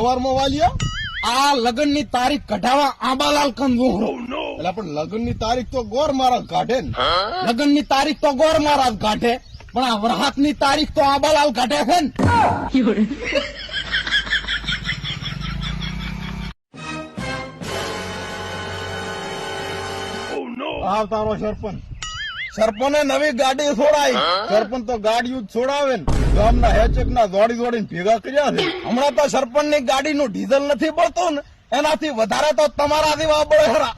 હવારમાં વાલિયા આ લગ્નની તારીખ કઢાવા આંબાલાલ કંદુ એટલે પણ લગ્નની તારીખ તો ગોર મારા કાઢે ને. લગ્નની તારીખ તો ગોર મારા કાઢે પણ આ વરહાતની તારીખ તો આંબાલાલ કાઢે છે ને. આવ તારો સરપંચ. સરપંચે નવી ગાડી છોડાઈ. સરપંચ તો ગાડીઓ છોડાવે ને. ગામના હેચક ના દોડી દોડીને ભેગા કર્યા છે. હમણાં તો સરપંચની ગાડી નું ડીઝલ નથી પડતું ને એનાથી વધારે તો તમારા તમારાથી વાપરે ખરા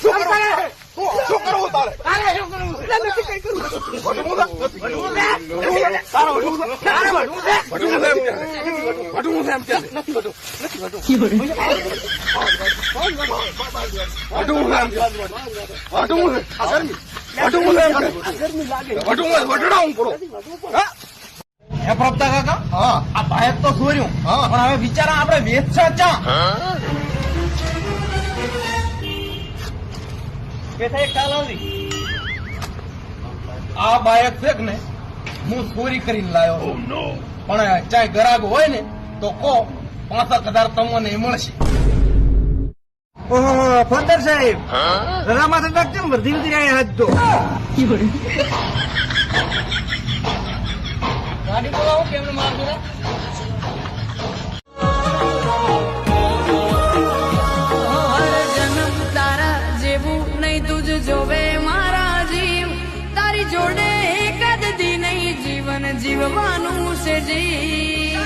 શું કરવું તારે કાકા હા આ ભાઈ તો સોર્યું. પણ હવે વિચારા આપણે વેચા ચા આ બાયક છે ને હું ચોરી કરીને લાવ્યો પણ ચાહે ગરાગ હોય ને તો કહો પાંસઠ હજાર તમને મળશે. ઓહો સાહેબ. રમાતો તક કેમ વધી વધી રહ્યા હાથ તો ગાડી બોલાવો કેમ મારજો જીવવાનું છે જીવ